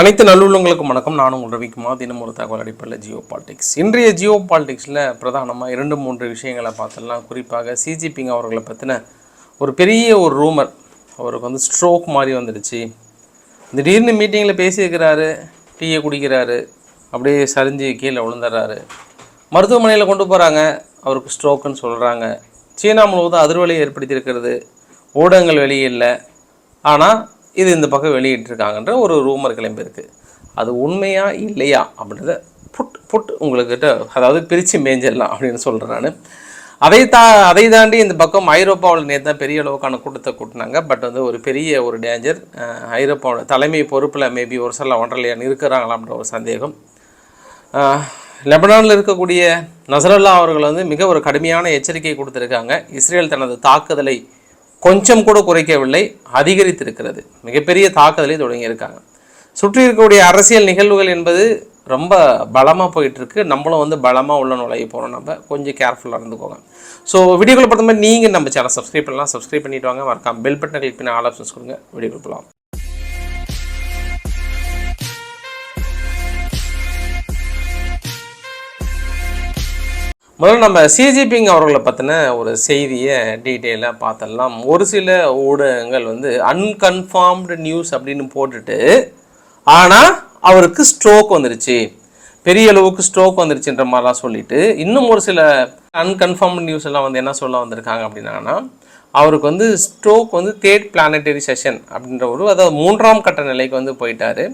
அனைத்து நல்லுள்ளங்களுக்கும் வணக்கம். நானும் உங்கள் ரவிக்குமார். தினம் ஒரு தகவல் அடிப்படையில் ஜியோ பாலிடிக்ஸ். இன்றைய ஜியோ பாலிடிக்ஸில் பிரதானமாக இரண்டு மூன்று விஷயங்களை பார்த்துடலாம் குறிப்பாக சிஜிபிங் அவர்களை பற்றின ஒரு பெரிய ஒரு ரூமர். அவருக்கு வந்து ஸ்ட்ரோக் மாதிரி வந்துடுச்சு. திடீர்னு மீட்டிங்கில் பேசியிருக்கிறாரு டீயை குடிக்கிறாரு அப்படியே சரிஞ்சு கீழே விழுந்துடுறாரு. மருத்துவமனையில் கொண்டு போகிறாங்க அவருக்கு ஸ்ட்ரோக்குன்னு சொல்கிறாங்க சீனா முழுவதும் அதிர்வலை ஏற்படுத்தியிருக்கிறது. ஊடகங்கள் வெளியில்லை ஆனால் இது இந்த பக்கம் வெளியிட்டிருக்காங்கன்ற ஒரு ரூமர் கிளம்பியிருக்கு அது உண்மையா இல்லையா அப்படின்றத புட் புட் உங்களுக்கிட்ட அதாவது பிரித்து மேஞ்சிடலாம் அப்படின்னு சொல்கிறேன் நான். அதை தா அதை தாண்டி இந்த பக்கம் ஐரோப்பாவில் நேற்று தான் பெரிய அளவுக்கான கூட்டத்தை கூட்டினாங்க. பட் வந்து ஒரு பெரிய ஒரு டேஞ்சர் ஐரோப்பாவோட தலைமை பொறுப்பில் மேபி ஒரு சில ஒன்றரையான் அப்படின்ற ஒரு சந்தேகம். லெபனானில் இருக்கக்கூடிய நசரல்லா அவர்கள் வந்து மிக ஒரு கடுமையான எச்சரிக்கை கொடுத்துருக்காங்க. இஸ்ரேல் தனது தாக்குதலை கொஞ்சம் கூட குறைக்கவில்லை அதிகரித்திருக்கிறது. மிகப்பெரிய தாக்குதலை தொடங்கியிருக்காங்க. சுற்றி இருக்கக்கூடிய அரசியல் நிகழ்வுகள் என்பது ரொம்ப பலமாக போயிட்டுருக்கு. நம்மளும் வந்து பலமாக உள்ள நுழைய போகிறோம் நம்ம கொஞ்சம் கேர்ஃபுல்லாக இருந்துக்கோங்க ஸோ வீடியோக்குள்ள பொறுத்த மாதிரி நீங்கள் நம்ம சேனல் சப்ஸ்கிரைப் பண்ணலாம். சப்ஸ்கிரைப் பண்ணிவிட்டு வாங்க. மறக்காம பெல் பட்டனை கிளிக் பண்ணி ஆல் ஆப்ஷன்ஸ் கொடுங்க. வீடியோக்குள்ள போகலாம் முதல்ல நம்ம சிஜிபிங் அவர்களை பற்றின ஒரு செய்தியை டீட்டெயிலாக பார்த்தலாம். ஒரு சில ஊடகங்கள் வந்து அன்கன்ஃபார்ம்டு நியூஸ் அப்படின்னு போட்டுட்டு ஆனால் அவருக்கு ஸ்ட்ரோக் வந்துருச்சு. பெரிய அளவுக்கு ஸ்ட்ரோக் வந்துருச்சுன்ற மாதிரிலாம் சொல்லிட்டு இன்னும் ஒரு சில அன்கன்ஃபார்ம்டு நியூஸ் எல்லாம் வந்து என்ன சொல்ல வந்திருக்காங்க அப்படின்னா அவருக்கு வந்து ஸ்ட்ரோக் வந்து தேர்ட் பிளானட்டரி செஷன் அப்படின்ற ஒரு அதாவது மூன்றாம் கட்ட நிலைக்கு வந்து போயிட்டார்.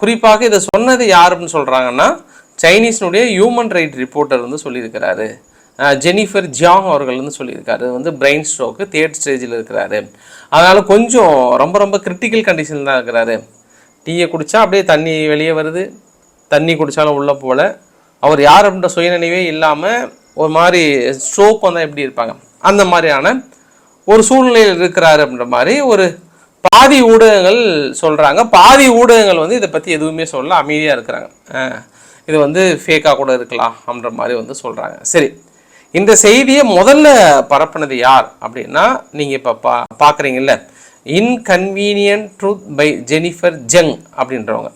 குறிப்பாக இதை சொன்னது யார் அப்படின்னு சொல்கிறாங்கன்னா சைனீஸ்னுடைய ஹியூமன் ரைட் ரிப்போர்ட்டர் வந்து சொல்லியிருக்கிறாரு. ஜெனிஃபர் ஜியாங் அவர்கள் வந்து சொல்லியிருக்காரு. வந்து பிரெயின் ஸ்ட்ரோக்கு தேர்ட் ஸ்டேஜில் இருக்கிறாரு. அதனால் கொஞ்சம் ரொம்ப ரொம்ப கிரிட்டிக்கல் கண்டிஷனில் தான் இருக்கிறாரு. டீயை குடித்தா அப்படியே தண்ணி வெளியே வருது. தண்ணி குடித்தாலும் உள்ளே போல் அவர் யார் அப்படின்ற சுயநினைவே இல்லாமல் ஒரு மாதிரி ஸ்ட்ரோக் வந்தால் எப்படி இருப்பாங்க? அந்த மாதிரியான ஒரு சூழ்நிலையில் இருக்கிறாரு அப்படின்ற மாதிரி ஒரு பாதி ஊடகங்கள் சொல்கிறாங்க பாதி ஊடகங்கள் வந்து இதை பற்றி எதுவுமே சொல்ல அமைதியாக இருக்கிறாங்க. இது வந்து ஃபேக்காக கூட இருக்கலாம் அப்படின்ற மாதிரி வந்து சொல்கிறாங்க சரி இந்த செய்தியை முதல்ல பரப்புனது யார் அப்படின்னா நீங்கள் இப்போ பா பார்க்குறீங்கல்ல inconvenient truth by Jennifer Zeng அப்படின்றவங்க.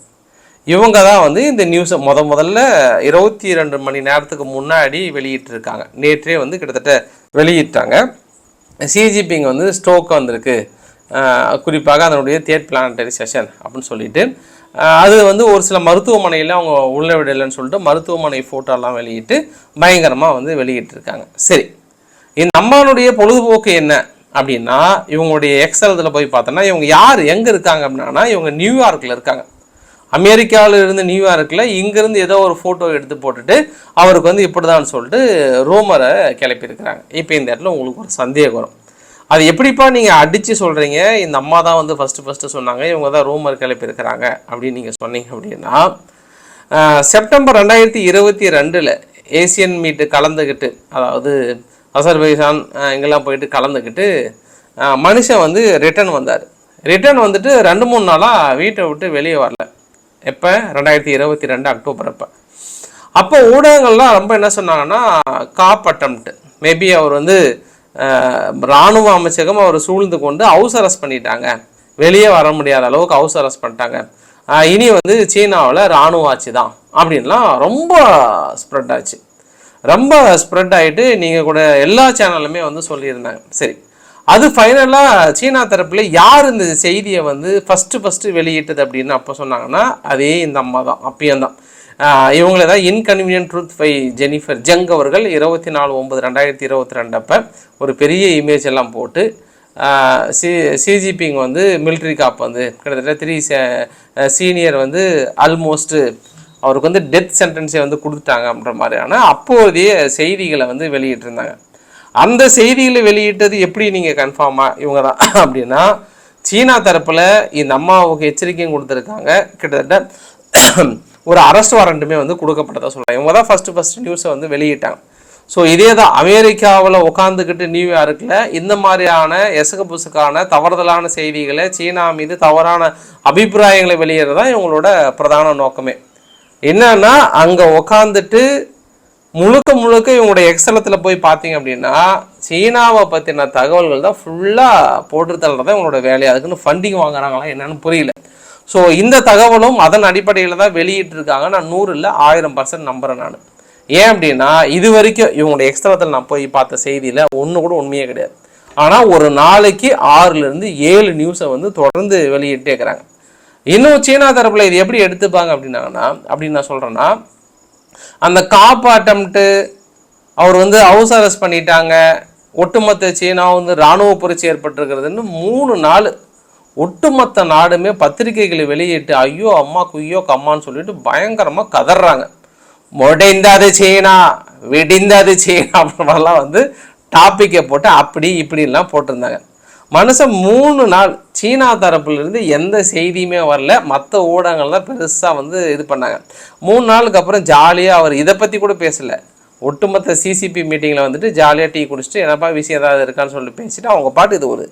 இவங்க தான் வந்து இந்த நியூஸை முத முதல்ல இருபத்தி ரெண்டு மணி நேரத்துக்கு முன்னாடி வெளியிட்டிருக்காங்க. நேற்றே வந்து கிட்டத்தட்ட வெளியிட்டாங்க. சிஜிபிங்க வந்து ஸ்ட்ரோக் வந்திருக்கு. குறிப்பாக அதனுடைய தேர்ட் பிளானட்டரி செஷன் அப்படின்னு சொல்லிட்டு. அது வந்து ஒரு சில மருத்துவமனையில் அவங்க உள்ள விடலைன்னு சொல்லிட்டு மருத்துவமனை ஃபோட்டோலாம் வெளியிட்டு பயங்கரமாக வந்து வெளியிட்டிருக்காங்க. சரி இந்த அம்மானுடைய பொழுதுபோக்கு என்ன அப்படின்னா இவங்களுடைய எக்ஸலத்தில் போய் பார்த்தோன்னா இவங்க யார் எங்கே இருக்காங்க அப்படின்னா இவங்க நியூயார்க்கில் இருக்காங்க. அமெரிக்காவில் இருந்து நியூயார்க்கில் இங்கேருந்து ஏதோ ஒரு ஃபோட்டோ எடுத்து போட்டுட்டு அவருக்கு வந்து இப்படி தான் சொல்லிட்டு ரூமரை கிளப்பியிருக்கிறாங்க. இப்போ இந்த இடத்துல உங்களுக்கு ஒரு சந்தேகம் வரும். அது எப்படிப்பா நீங்கள் அடித்து சொல்கிறீங்க இந்த அம்மா தான் வந்து ஃபஸ்ட்டு ஃபஸ்ட்டு சொன்னாங்க. இவங்க தான் ரூமர் கிளப்பியிருக்கிறாங்க அப்படின்னு நீங்கள் சொன்னீங்க அப்படின்னா செப்டம்பர் ரெண்டாயிரத்தி இருபத்தி ரெண்டில் ஏசியன் மீட்டு கலந்துக்கிட்டு அதாவது அசர்பைசான் இங்கெல்லாம் போயிட்டு கலந்துக்கிட்டு மனுஷன் வந்து ரிட்டர்ன் வந்தார். ரிட்டர்ன் வந்துட்டு ரெண்டு மூணு நாளாக வீட்டை விட்டு வெளியே வரல. எப்போ? ரெண்டாயிரத்தி இருபத்தி ரெண்டு அக்டோபர் அப்போ. அப்போ ஊடகங்கள்லாம் ரொம்ப என்ன சொன்னாங்கன்னா காப் அட்டம்ப்ட் மேபி அவர் வந்து இராணுவ அமைச்சகம் அவர் சூழ்ந்து கொண்டு ஹவுஸ் அரெஸ்ட் பண்ணிட்டாங்க. வெளியே வர முடியாத அளவுக்கு ஹவுஸ் அரெஸ்ட் பண்ணிட்டாங்க. இனி வந்து சீனாவில் இராணுவ ஆட்சி தான் அப்படின்லாம் ரொம்ப ஸ்ப்ரெட் ஆச்சு. ரொம்ப ஸ்ப்ரெட் ஆகிட்டு நீங்கள் கூட எல்லா சேனலுமே வந்து சொல்லியிருந்தாங்க. சரி. அது ஃபைனலாக சீனா தரப்பில் யார் இந்த செய்தியை வந்து ஃபஸ்ட்டு ஃபஸ்ட்டு வெளியிட்டது அப்படின்னு அப்போ சொன்னாங்கன்னா அதே இந்த அம்மா தான். அப்பயும் தான். இவங்கள தான் inconvenient truth by Jennifer Jung அவர்கள் இருபத்தி நாலு ஒம்பது ரெண்டாயிரத்தி இருபத்தி ரெண்டப்போ ஒரு பெரிய இமேஜ் எல்லாம் போட்டு சி சிஜிபிங் வந்து மிலிட்ரி காப் வந்து கிட்டத்தட்ட த்ரீ சீனியர் வந்து ஆல்மோஸ்ட்டு அவருக்கு வந்து டெத் சென்டென்ஸை வந்து கொடுத்துட்டாங்க அப்படின்ற மாதிரியான அப்போதைய செய்திகளை வந்து வெளியிட்டிருந்தாங்க. அந்த செய்திகளை வெளியிட்டது எப்படி நீங்கள் கன்ஃபார்மாக இவங்க தான்? அப்படின்னா சீனா தரப்பில் இந்த அம்மாவுக்கு எச்சரிக்கையும் கொடுத்துருக்காங்க. கிட்டத்தட்ட ஒரு அரெஸ்ட் வாரண்ட்டுமே வந்து கொடுக்கப்பட்டதாக சொல்கிறாங்க இவங்க தான் ஃபஸ்ட்டு ஃபஸ்ட்டு நியூஸை வந்து வெளியிட்டாங்க. ஸோ இதே தான் அமெரிக்காவில் உட்காந்துக்கிட்டு நியூயார்க்கில் இந்த மாதிரியான எசகு புசுக்கான தவறுதலான செய்திகளை சீனா மீது தவறான அபிப்பிராயங்களை வெளியிடுறது தான் இவங்களோட பிரதான நோக்கமே. என்னன்னா அங்கே உக்காந்துட்டு முழுக்க முழுக்க இவங்களுடைய எக்ஸலத்தில் போய் பார்த்தீங்க அப்படின்னா சீனாவை பற்றின தகவல்கள் தான் ஃபுல்லாக போட்டு தான் இவங்களோட வேலையாக அதுக்குன்னு ஃபண்டிங் வாங்குறாங்களா என்னன்னு புரியல. ஸோ இந்த தகவலும் அதன் அடிப்படையில் தான் வெளியிட்டிருக்காங்க. நான் நூறு இல்லை ஆயிரம் பர்சன்ட் நம்புறேன் நான். ஏன் அப்படின்னா இது வரைக்கும் இவங்களுடைய எக்ஸ்ட்ராத்தில் நான் போய் பார்த்த செய்தியில் ஒன்று கூட உண்மையே கிடையாது. ஆனால் ஒரு நாளைக்கு ஆறுலேருந்து ஏழு நியூஸை வந்து தொடர்ந்து வெளியிட்டே இருக்கிறாங்க. இன்னும் சீனா தரப்பில் இது எப்படி எடுத்துப்பாங்க அப்படின்னாங்கன்னா அப்படின்னு நான் சொல்கிறேன்னா அந்த காப்பு அட்டம்ப்ட்டு அவர் வந்து ஹவுஸ் அரெஸ்ட் பண்ணிட்டாங்க. ஒட்டுமொத்த சீனா வந்து இராணுவ புரட்சி ஏற்பட்டிருக்கிறதுன்னு மூணு நாள் ஒட்டுமொத்த நாடுமே பத்திரிகைகளை வெளியிட்டு ஐயோ அம்மா குய்யோ கம்மான்னு சொல்லிட்டு பயங்கரமாக கதறாங்க. முடைந்தது சீனா விடிந்தது சீனா அப்படின்லாம் வந்து டாப்பிக்கை போட்டு அப்படி இப்படிலாம் போட்டிருந்தாங்க. மனுஷன் மூணு நாள் சீனா தரப்புலேருந்து எந்த செய்தியுமே வரல. மற்ற ஊடகங்கள் தான் பெருசாக வந்து இது பண்ணாங்க. மூணு நாளுக்கு அப்புறம் ஜாலியாக அவர் இதை பற்றி கூட பேசலை. ஒட்டுமொத்த சிசிபி மீட்டிங்கில் வந்துட்டு ஜாலியாக டீ குடிச்சிட்டு என்னப்பா விஷயம் ஏதாவது இருக்கான்னு சொல்லிட்டு பேசிட்டு அவங்க பாட்டு இது ஒரு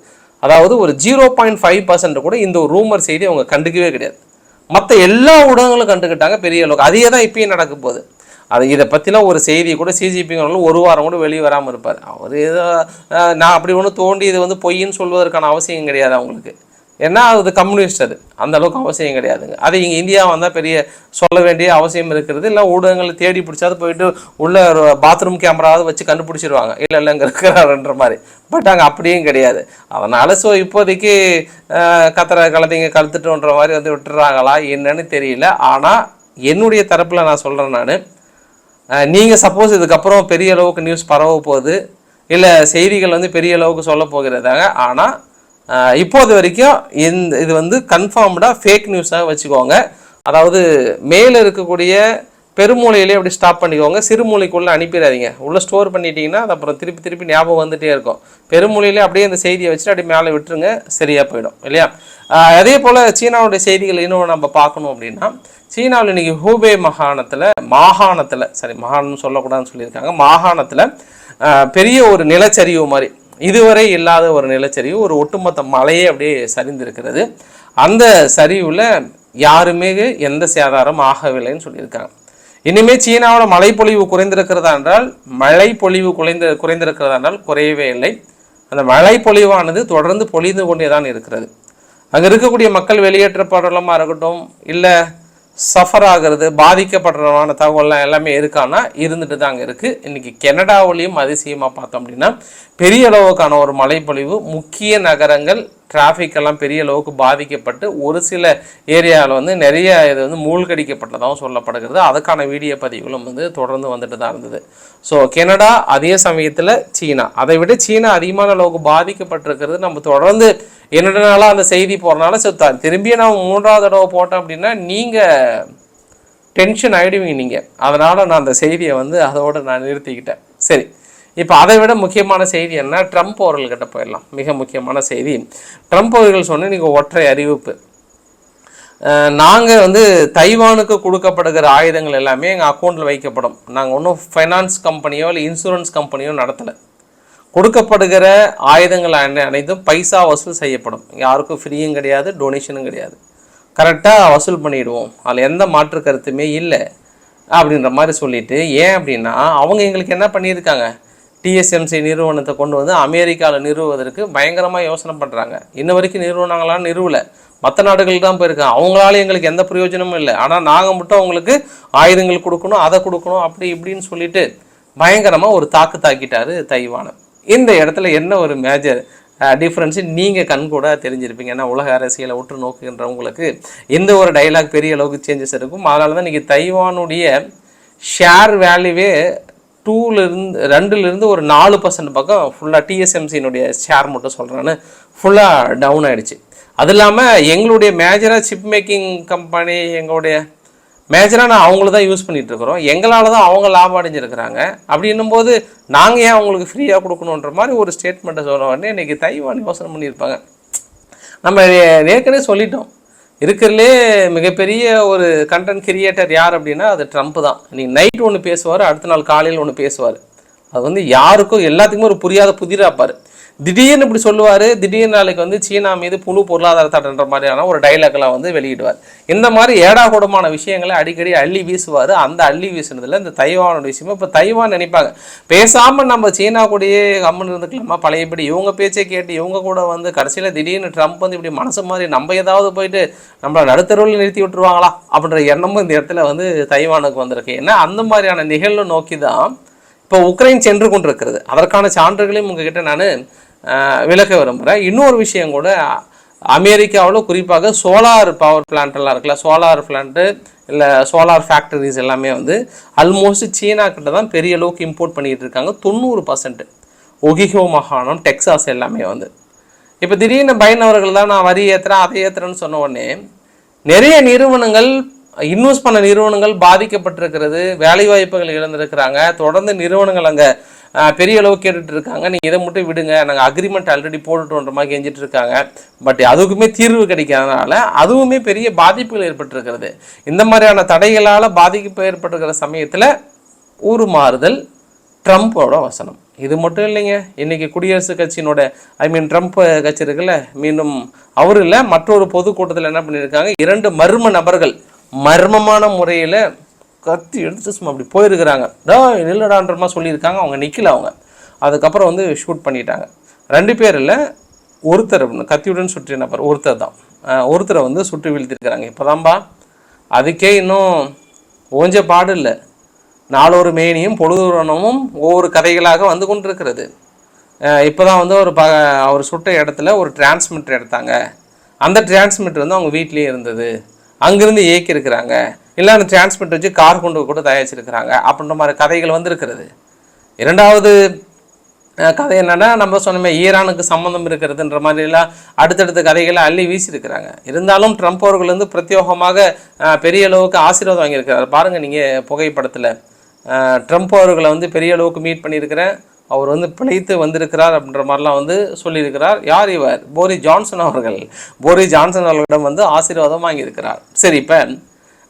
அதாவது ஒரு ஜீரோ பாயிண்ட் ஃபைவ் பர்சன்ட் கூட இந்த ஒரு ரூமர் செய்தி அவங்க கண்டுக்கவே கிடையாது. மற்ற எல்லா ஊடகங்களும் கண்டுக்கிட்டாங்க பெரிய அளவுக்கு. அதே தான் இப்பயும் நடக்க போகுது. அது இதை பற்றிலாம் ஒரு செய்தி கூட சிஜிபிங்களும் ஒரு வாரம் கூட வெளியே வராமல் இருப்பார். அவர் ஏதோ நான் அப்படி ஒன்று தோண்டி இது வந்து பொய்ன்னு சொல்வதற்கான அவசியம் கிடையாது அவங்களுக்கு. ஏன்னா அது கம்யூனிஸ்ட் அது. அந்த அளவுக்கு அவசியம் கிடையாதுங்க. அது இங்கே இந்தியா வந்தால் பெரிய சொல்ல வேண்டிய அவசியம் இருக்கிறது. இல்லை ஊடகங்களை தேடி பிடிச்சாது போயிட்டு உள்ள பாத்ரூம் கேமராவது வச்சு கண்டுபிடிச்சிருவாங்க. இல்லை இல்லை இங்கே இருக்கிறாருன்ற மாதிரி. பட் அங்கே அப்படியும் கிடையாது. அதனால் ஸோ இப்போதைக்கு கத்துற கலத்தைங்க கழுத்துட்டோன்ற மாதிரி வந்து விட்டுறாங்களா என்னன்னு தெரியல. ஆனால் என்னுடைய தரப்பில் நான் சொல்கிறேன் நான். நீங்கள் சப்போஸ் இதுக்கப்புறம் பெரிய அளவுக்கு நியூஸ் பரவ போகுது. இல்லை செய்திகள் வந்து பெரிய அளவுக்கு சொல்ல போகிறதாங்க. ஆனால் இப்போது வரைக்கும் இந்த இது வந்து கன்ஃபார்ம்டாக ஃபேக் நியூஸாக வச்சுக்கோங்க. அதாவது மேலே இருக்கக்கூடிய பெருமூலையிலே அப்படி ஸ்டாப் பண்ணிக்கோங்க. சிறுமூலைக்குள்ளே அனுப்பிடாதீங்க. உள்ளே ஸ்டோர் பண்ணிட்டீங்கன்னா அது அப்புறம் திருப்பி திருப்பி ஞாபகம் வந்துகிட்டே இருக்கும். பெருமூலையிலே அப்படியே அந்த செய்தியை வச்சுட்டு அப்படியே மேலே விட்டுருங்க. சரியாக போயிடும். இல்லையா? அதே போல் சீனாவுடைய செய்திகள் இன்னும் நம்ம பார்க்கணும் அப்படின்னா சீனாவில் இன்னைக்கு ஹூபே மாகாணத்தில் மாகாணத்தில் சரி மாகாணம்னு சொல்லக்கூடாதுன்னு சொல்லியிருக்காங்க. மாகாணத்தில் பெரிய ஒரு நிலச்சரிவு மாதிரி இதுவரை இல்லாத ஒரு நிலச்சரிவு ஒரு ஒட்டுமொத்த மலையே அப்படியே சரிந்திருக்கிறது. அந்த சரிவில் யாருமே எந்த சேதாரம் ஆகவில்லைன்னு சொல்லியிருக்காங்க. இனிமே சீனாவோட மழைப்பொழிவு குறைந்திருக்கிறதா என்றால் மழைப்பொழிவு குறைந்து குறைந்திருக்கிறதா என்றால் குறையவே இல்லை. அந்த மழைப்பொழிவானது தொடர்ந்து பொழிந்து கொண்டே தான் இருக்கிறது. அங்கே இருக்கக்கூடிய மக்கள் வெளியேற்றப்படலமாக இருக்கட்டும் இல்லை சஃபர் ஆகிறது பாதிக்கப்படுறமான தகவல்லாம் எல்லாமே இருக்கான்னா இருந்துட்டு தாங்க இருக்குது இன்றைக்கி கெனடாவிலையும் அதிசயமாக பார்த்தோம் அப்படின்னா பெரிய அளவுக்கான ஒரு மழைப்பொழிவு முக்கிய நகரங்கள் டிராஃபிக் எல்லாம் பெரிய அளவுக்கு பாதிக்கப்பட்டு ஒரு சில ஏரியாவில் வந்து நிறைய இது வந்து மூழ்கடிக்கப்பட்டதாகவும் சொல்லப்படுகிறது. அதுக்கான வீடியோ பதிவுகளும் வந்து தொடர்ந்து வந்துட்டு தான் இருந்தது. ஸோ கெனடா அதே சமயத்தில் சீனா. அதை விட சீனா அதிகமான அளவுக்கு பாதிக்கப்பட்டிருக்கிறது. நம்ம தொடர்ந்து என்னடனால அந்த செய்தி போகிறனால சுத்தா திரும்பியும் நான் மூன்றாவது தடவை போட்டேன் அப்படின்னா நீங்கள் டென்ஷன் ஆகிடுவீங்க நீங்கள் அதனால் நான் அந்த செய்தியை வந்து அதோடு நான் நிறுத்திக்கிட்டேன். சரி. இப்போ அதை விட முக்கியமான செய்தி என்ன? ட்ரம்ப் அவர்கள்கிட்ட போயிடலாம். மிக முக்கியமான செய்தி. ட்ரம்ப் அவர்கள் சொன்ன நீங்கள் ஒற்றை அறிவிப்பு. நாங்கள் வந்து தைவானுக்கு கொடுக்கப்படுகிற ஆயுதங்கள் எல்லாமே எங்கள் அக்கௌண்ட்டில் வைக்கப்படும். நாங்கள் ஒன்றும் ஃபைனான்ஸ் கம்பெனியோ இல்லை இன்சூரன்ஸ் கம்பெனியோ நடத்தலை. கொடுக்கப்படுகிற ஆயுதங்கள் அனைத்தும் பைசா வசூல் செய்யப்படும். யாருக்கும் ஃப்ரீயும் கிடையாது டொனேஷனும் கிடையாது. கரெக்டாக வசூல் பண்ணிவிடுவோம் அதில் எந்த மாற்று கருத்துமே இல்லை. அப்படின்ற மாதிரி சொல்லிட்டு ஏன் அப்படின்னா அவங்க எங்களுக்கு என்ன பண்ணியிருக்காங்க? டிஎஸ்எம்சி நிறுவனத்தை கொண்டு வந்து அமெரிக்காவில் நிறுவுவதற்கு பயங்கரமாக யோசனை பண்ணுறாங்க இன்ன வரைக்கும் நிறுவனங்களாம் நிறுவலை. மற்ற நாடுகள் தான் போயிருக்காங்க. அவங்களால எங்களுக்கு எந்த பிரயோஜனமும் இல்லை. ஆனால் நாங்கள் மட்டும் அவங்களுக்கு ஆயுதங்கள் கொடுக்கணும் அதை கொடுக்கணும் அப்படி இப்படின்னு சொல்லிட்டு பயங்கரமாக ஒரு தாக்கு தாக்கிட்டாரு தைவானை. இந்த இடத்துல என்ன ஒரு மேஜர் டிஃப்ரென்ஸு நீங்கள் கண் கூட தெரிஞ்சிருப்பீங்க. ஏன்னா உலக அரசியலை உற்று நோக்குகின்றவங்களுக்கு எந்த ஒரு டைலாக் பெரிய அளவுக்கு சேஞ்சஸ் இருக்கும். அதனால தான் இன்றைக்கி தைவானுடைய ஷேர் வேல்யூவே டூலேருந்து ரெண்டுலேருந்து ஒரு நாலு பர்சன்ட் பக்கம் ஃபுல்லாக டிஎஸ்எம்சியினுடைய ஷேர் மட்டும் சொல்கிறேன்னு ஃபுல்லாக டவுன் ஆகிடுச்சு அது இல்லாமல் எங்களுடைய மேஜராக சிப் மேக்கிங் கம்பெனி எங்களுடைய மேஜராக நான் அவங்கள தான் யூஸ் பண்ணிகிட்ருக்குறோம் எங்களால் தான் அவங்க லாபம் அடைஞ்சிருக்கிறாங்க. அப்படின்னும் போது நாங்கள் ஏன் அவங்களுக்கு ஃப்ரீயாக கொடுக்கணுன்ற மாதிரி ஒரு ஸ்டேட்மெண்ட்டை சொல்ல உடனே இன்றைக்கி தைவான் யோசனை பண்ணியிருப்பாங்க. நம்ம ஏற்கனவே சொல்லிட்டோம். இருக்கிறதுலே மிகப்பெரிய ஒரு கண்டென்ட் கிரியேட்டர் யார் அப்படின்னா அது ட்ரம்ப் தான். நீங்கள் நைட் ஒன்று பேசுவார் அடுத்த நாள் காலையில் ஒன்று பேசுவார். அது வந்து யாருக்கும் எல்லாத்துக்குமே ஒரு புரியாத புதிராப்பார் திடீர்னு இப்படி சொல்லுவார் திடீர்னு நாளைக்கு வந்து சீனா மீது புழு பொருளாதார தடைன்ற மாதிரியான ஒரு டைலாக்லாம் வந்து வெளியிடுவார். இந்த மாதிரி ஏடாகூடமான விஷயங்களை அடிக்கடி அள்ளி வீசுவார். அந்த அள்ளி வீசுனதுல இந்த தைவானோட விஷயமா இப்போ தைவான் நினைப்பாங்க. பேசாமல் நம்ம சீனா கூடயே கம்முன்னு இருந்துக்கலாமா? பழையபடி இவங்க பேச்சை கேட்டு இவங்க கூட வந்து கடைசியில் திடீர்னு ட்ரம்ப் வந்து இப்படி மனசு மாதிரி நம்ம ஏதாவது போயிட்டு நம்மளை நடுத்தருவில் நிறுத்தி விட்டுருவாங்களா? அப்படின்ற எண்ணமும் இந்த இடத்துல வந்து தைவானுக்கு வந்திருக்கு. ஏன்னா அந்த மாதிரியான நிகழ்வு நோக்கி தான் இப்போ உக்ரைன் சென்று கொண்டிருக்கிறது. அதற்கான சான்றுகளையும் உங்ககிட்ட நான் விளக்க விரும்புகிறேன் இன்னொரு விஷயம் கூட அமெரிக்காவில் குறிப்பாக சோலார் பவர் பிளான்ட்லாம் இருக்குல்ல சோலார் பிளான்ட்டு இல்லை சோலார் ஃபேக்டரிஸ் எல்லாமே வந்து ஆல்மோஸ்ட் சீனா கிட்ட தான் பெரிய அளவுக்கு இம்போர்ட் பண்ணிகிட்டு இருக்காங்க. தொண்ணூறு பர்சன்ட் ஒகிஹோ மாகாணம் டெக்ஸாஸ் எல்லாமே வந்து. இப்போ திடீர்னு பயன் அவர்கள் தான் நான் வரி ஏற்றுறேன் அதை ஏற்றுறேன்னு சொன்ன உடனே நிறைய நிறுவனங்கள் இன்வெஸ்ட் பண்ண நிறுவனங்கள் பாதிக்கப்பட்டிருக்கிறது வேலை வாய்ப்புகள் இழந்திருக்கிறாங்க. தொடர்ந்து நிறுவனங்கள் அங்கே பெரிய அளவு கேட்டுட்டு இருக்காங்க நீங்கள் இதை மட்டும் விடுங்க. நாங்கள் அக்ரிமெண்ட் ஆல்ரெடி போட்டுட்டோன்ற மாதிரி கெஞ்சிட்டு இருக்காங்க பட் அதுக்குமே தீர்வு கிடைக்காதனால அதுவுமே பெரிய பாதிப்புகள் ஏற்பட்டிருக்கிறது. இந்த மாதிரியான தடைகளால் பாதிப்பு ஏற்பட்டிருக்கிற சமயத்தில் ஊர் மாறுதல் ட்ரம்ப்போட வசனம். இது மட்டும் இல்லைங்க. இன்னைக்கு குடியரசுக் கட்சியினோட ஐ மீன் ட்ரம்ப் கட்சி இருக்குல்ல மீண்டும் அவர் இல்லை மற்றொரு பொதுக்கூட்டத்தில் என்ன பண்ணியிருக்காங்க? இரண்டு மர்ம நபர்கள் மர்மமான முறையில் கத்தி எடுத்து சும்மா அப்படி போயிருக்கிறாங்க. டா நில்லடான்ற மாதிரி சொல்லியிருக்காங்க. அவங்க நிற்கல அவங்க. அதுக்கப்புறம் வந்து ஷூட் பண்ணிட்டாங்க. ரெண்டு பேர் இல்லை ஒருத்தர் கத்தியுடன் சுற்றிய நபர் ஒருத்தர் தான். ஒருத்தரை வந்து சுட்டு வீழ்த்திருக்கிறாங்க. இப்போதான்பா அதுக்கே இன்னும் ஓஞ்ச பாடு இல்லை. நாலொரு மேனியும் பொழுதுரணமும் ஒவ்வொரு கதைகளாக வந்து கொண்டிருக்கிறது. இப்போ தான் வந்து ஒரு ப அவர் சுட்ட இடத்துல ஒரு டிரான்ஸ்மிட்டர் எடுத்தாங்க. அந்த டிரான்ஸ்மிட்டர் வந்து அவங்க வீட்லேயே இருந்தது. அங்கேருந்து இயக்கியிருக்கிறாங்க. இல்லை அந்த டிரான்ஸ்மிட் வச்சு கார் கொண்டு கூட தயாரிச்சிருக்கிறாங்க. அப்படின்ற மாதிரி கதைகள் வந்திருக்கிறது. இரண்டாவது கதை என்னென்னா நம்ம சொன்னோமே ஈரானுக்கு சம்மந்தம் இருக்கிறதுன்ற மாதிரிலாம் அடுத்தடுத்த கதைகளை அள்ளி வீசியிருக்கிறாங்க. இருந்தாலும் ட்ரம்ப் அவர்கள் வந்து பிரத்யோகமாக பெரிய அளவுக்கு ஆசீர்வாதம் வாங்கியிருக்கிறார். பாருங்கள் நீங்கள் புகைப்படத்தில். ட்ரம்ப் அவர்களை வந்து பெரிய அளவுக்கு மீட் பண்ணியிருக்கிறேன். அவர் வந்து பிழைத்து வந்திருக்கிறார் அப்படின்ற மாதிரிலாம் வந்து சொல்லியிருக்கிறார். யார் இவர்? போரி ஜான்சன் அவர்கள். போரி ஜான்சன் அவர்களிடம் வந்து ஆசீர்வாதம் வாங்கியிருக்கிறார். சரி இப்போ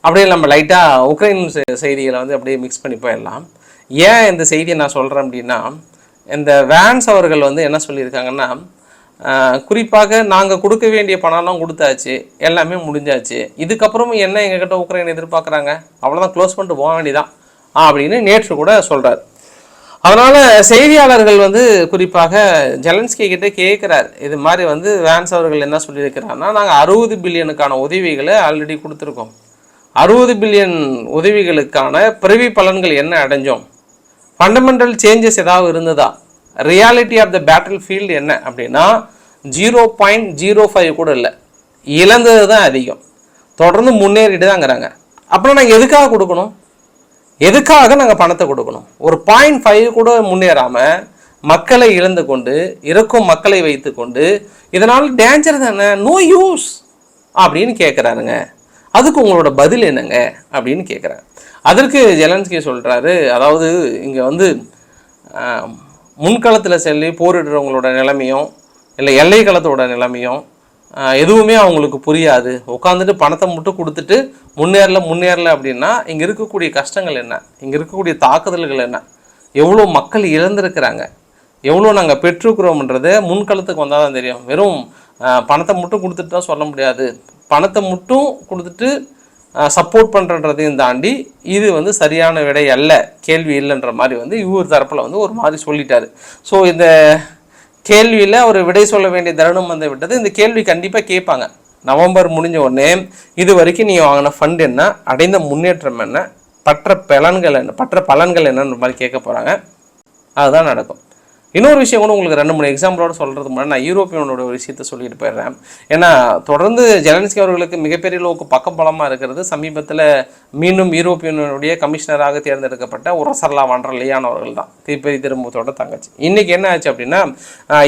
அப்படியே நம்ம லைட்டாக உக்ரைன் செ- செய்திகளை வந்து அப்படியே மிக்ஸ் பண்ணி போயிடலாம். ஏன் இந்த செய்தியை நான் சொல்கிறேன் அப்படின்னா இந்த வேன்ஸ் அவர்கள் வந்து என்ன சொல்லியிருக்காங்கன்னா குறிப்பாக நாங்கள் கொடுக்க வேண்டிய பணம்லாம் கொடுத்தாச்சு. எல்லாமே முடிஞ்சாச்சு. இதுக்கப்புறமும் என்ன எங்ககிட்ட உக்ரைன் எதிர்பார்க்குறாங்க? அவ்வளோதான் க்ளோஸ் பண்ணிட்டு போக வேண்டியதான் அப்படின்னு நேற்று கூட சொல்கிறார் அதனால் செய்தியாளர்கள் வந்து குறிப்பாக ஜெலன்ஸ்கி கிட்டே கேட்குறாரு இது மாதிரி வந்து வேன்ஸ் அவர்கள் என்ன சொல்லியிருக்கிறாருன்னா நாங்கள் அறுபது பில்லியனுக்கான உதவிகளை ஆல்ரெடி கொடுத்துருக்கோம். அறுபது பில்லியன் உதவிகளுக்கான பிறவி பலன்கள் என்ன அடைஞ்சோம்? ஃபண்டமெண்டல் சேஞ்சஸ் ஏதாவது இருந்ததா? Reality of the battle field என்ன அப்படின்னா ஜீரோ பாயிண்ட் ஜீரோ ஃபைவ் கூட இல்லை. இழந்தது தான் அதிகம். தொடர்ந்து முன்னேறிட்டு தாங்கிறாங்க. அப்புறம் நாங்கள் எதுக்காக கொடுக்கணும்? எதுக்காக நாங்கள் பணத்தை கொடுக்கணும்? ஒரு பாயிண்ட் ஃபைவ் கூட முன்னேறாமல் மக்களை இழந்து கொண்டு இறக்கும் மக்களை வைத்துக்கொண்டு இதனால் டேஞ்சர் தானே? நோ யூஸ் அப்படின்னு கேட்குறாருங்க அதுக்கு உங்களோட பதில் என்னங்க? அப்படின்னு கேட்குறேன் அதற்கு ஜெலன்ஸ்கி சொல்கிறாரு அதாவது இங்கே வந்து முன்களத்தில் செல்லி போரிடுறவங்களோட நிலைமையும் இல்லை எல்லை களத்தோட நிலைமையும் எதுவுமே அவங்களுக்கு புரியாது. உட்காந்துட்டு பணத்தை மட்டும் கொடுத்துட்டு முன்னேறல முன்னேறல அப்படின்னா இங்கே இருக்கக்கூடிய கஷ்டங்கள் என்ன? இங்கே இருக்கக்கூடிய தாக்குதல்கள் என்ன? எவ்வளோ மக்கள் இழந்திருக்கிறாங்க? எவ்வளோ நாங்கள் பெற்றுக்கிறோம்ன்றது முன்களத்துக்கு வந்தால் தான் தெரியும். வெறும் பணத்தை மட்டும் கொடுத்துட்டு தான் சொல்ல முடியாது. பணத்தை மட்டும் கொடுத்துட்டு சப்போர்ட் பண்ணுறன்றதையும் தாண்டி இது வந்து சரியான விடை அல்ல. கேள்வி இல்லைன்ற மாதிரி வந்து இவர் தரப்பில் வந்து ஒரு மாதிரி சொல்லிட்டாரு. ஸோ இந்த கேள்வியில் அவர் விடை சொல்ல வேண்டிய தருணம் வந்து விட்டது. இந்த கேள்வி கண்டிப்பாக கேட்பாங்க. நவம்பர் முடிஞ்ச உடனே இது வரைக்கும் நீங்கள் வாங்கின ஃபண்ட் என்ன? அடைந்த முன்னேற்றம் என்ன? பற்ற பலன்கள் என்ன? பற்ற பலன்கள் என்னன்ற மாதிரி கேட்க போகிறாங்க அதுதான் நடக்கும். இன்னொரு விஷயம் கூட உங்களுக்கு ரெண்டு மூணு எக்ஸாம்பிளோட சொல்கிறது முன்னாடி நான் யூரோப்பியனோட ஒரு விஷயத்தை சொல்லிட்டு போயிடுறேன். ஏன்னா தொடர்ந்து ஜெலன்ஸ்கி அவர்களுக்கு மிகப்பெரிய அளவுக்கு பக்கபலமாக இருக்கிறது. சமீபத்தில் மீண்டும் யூரோப்பியனுடைய கமிஷனராக தேர்ந்தெடுக்கப்பட்ட உரசர்லா வண்டர்லியான் அவர்கள் தான். திருப்பதி திரும்பத்தோட தங்கச்சி. இன்றைக்கி என்ன ஆச்சு அப்படின்னா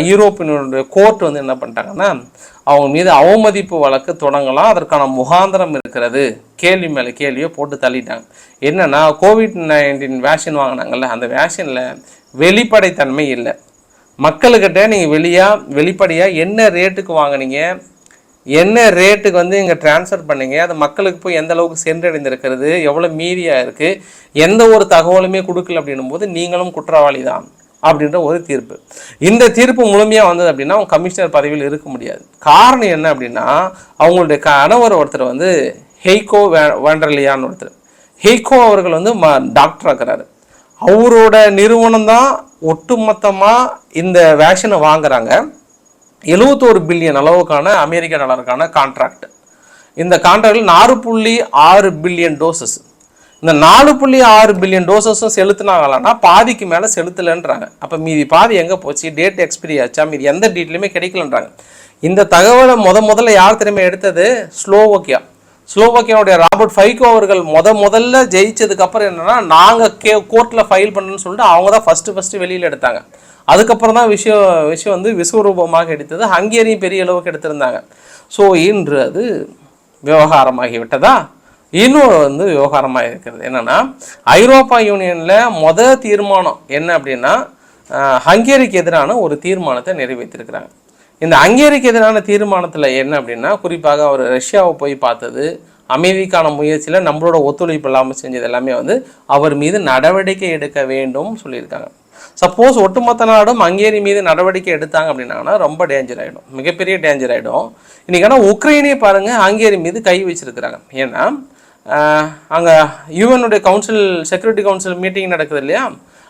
யூரோப்பியனுடைய கோர்ட் வந்து என்ன பண்ணிட்டாங்கன்னா அவங்க மீது அவமதிப்பு வழக்கு தொடங்கலாம் அதற்கான முகாந்திரம் இருக்கிறது. கேள்வி மேலே கேள்வியை போட்டு தள்ளிட்டாங்க. என்னென்னா கோவிட் நைன்டீன் வேக்சின் வாங்கினாங்கல்ல அந்த வேக்சினில் வெளிப்படைத்தன்மை இல்லை. மக்கள்கிட்ட நீங்கள் வெளியாக வெளிப்படையாக என்ன ரேட்டுக்கு வாங்குனீங்க என்ன ரேட்டுக்கு வந்து இங்கே ட்ரான்ஸ்ஃபர் பண்ணீங்க அது மக்களுக்கு போய் எந்த அளவுக்கு சென்றடைந்திருக்கிறது எவ்வளோ மீதியாக இருக்குது எந்த ஒரு தகவலுமே கொடுக்கல அப்படின்னும் போது நீங்களும் குற்றவாளி தான். அப்படின்ற ஒரு தீர்ப்பு. இந்த தீர்ப்பு முழுமையாக வந்தது அப்படின்னா அவங்க கமிஷனர் பதவியில் இருக்க முடியாது. காரணம் என்ன அப்படின்னா அவங்களுடைய கணவர் ஒருத்தர் வந்து ஹெய்கோ வே வேண்டர்லியான்னு ஒருத்தர். ஹெய்கோ அவர்கள் வந்து ம டாக்டர் ஆக்குறாரு. அவரோட நிறுவனம் தான் ஒட்டுமொத்தமாக இந்த வேக்சினை வாங்குறாங்க. எழுவத்தோரு பில்லியன் அளவுக்கான அமெரிக்க டாலருக்கான கான்ட்ராக்ட் இந்த கான்ட்ராக்டில் நாலு புள்ளி ஆறு பில்லியன் டோசஸ் இந்த நாலு புள்ளி ஆறு பில்லியன் டோசஸும் செலுத்தினாங்களான்னா பாதிக்கு மேலே செலுத்தலைன்றாங்க. அப்போ மீதி பாதி எங்கே போச்சு? டேட் எக்ஸ்பிரி ஆச்சா? மீதி எந்த டீட்டெயிலுமே கிடைக்கலன்றாங்க. இந்த தகவலை முத முதல்ல யார் திறமை எடுத்தது? ஸ்லோவோக்கியா. ஸ்லோவோக்கியாவுடைய ராபர்ட் ஃபைகோ அவர்கள் முத முதல்ல ஜெயிச்சதுக்கப்புறம் என்னென்னா நாங்கள் கே கோர்ட்டில் ஃபைல் பண்ணணும்னு சொல்லிட்டு அவங்க தான் ஃபஸ்ட்டு ஃபஸ்ட்டு வெளியில் எடுத்தாங்க. அதுக்கப்புறம் தான் விஷயம் விஷயம் வந்து விஸ்வரூபமாக எடுத்தது. ஹங்கேரியும் பெரிய அளவுக்கு எடுத்திருந்தாங்க. ஸோ இன்று அது விவகாரமாகிவிட்டதா? இன்னொரு வந்து விவகாரமாக இருக்கிறது. என்னென்னா ஐரோப்பா யூனியனில் மொத தீர்மானம் என்ன அப்படின்னா ஹங்கேரிக்கு எதிரான ஒரு தீர்மானத்தை நிறைவேற்றிருக்கிறாங்க. இந்த ஹங்கேரிக்கு எதிரான தீர்மானத்தில் என்ன அப்படின்னா குறிப்பாக அவர் ரஷ்யாவை போய் பார்த்தது அமைதிக்கான முயற்சியில் நம்மளோட ஒத்துழைப்பு இல்லாமல் செஞ்சது எல்லாமே வந்து அவர் மீது நடவடிக்கை எடுக்க வேண்டும் சொல்லியிருக்காங்க. சப்போஸ் ஒட்டுமொத்த நாடும் ஹங்கேரி மீது நடவடிக்கை எடுத்தாங்க அப்படின்னாங்கன்னா ரொம்ப டேஞ்சர் ஆகிடும் மிகப்பெரிய டேஞ்சர் ஆகிடும் இன்றைக்கி ஆனால் உக்ரைனே பாருங்கள் ஹங்கேரி மீது கை வச்சிருக்கிறாங்க. ஏன்னா அங்கே யூஎனுடைய கவுன்சில் செக்யூரிட்டி கவுன்சில் மீட்டிங் நடக்குது இல்லையா?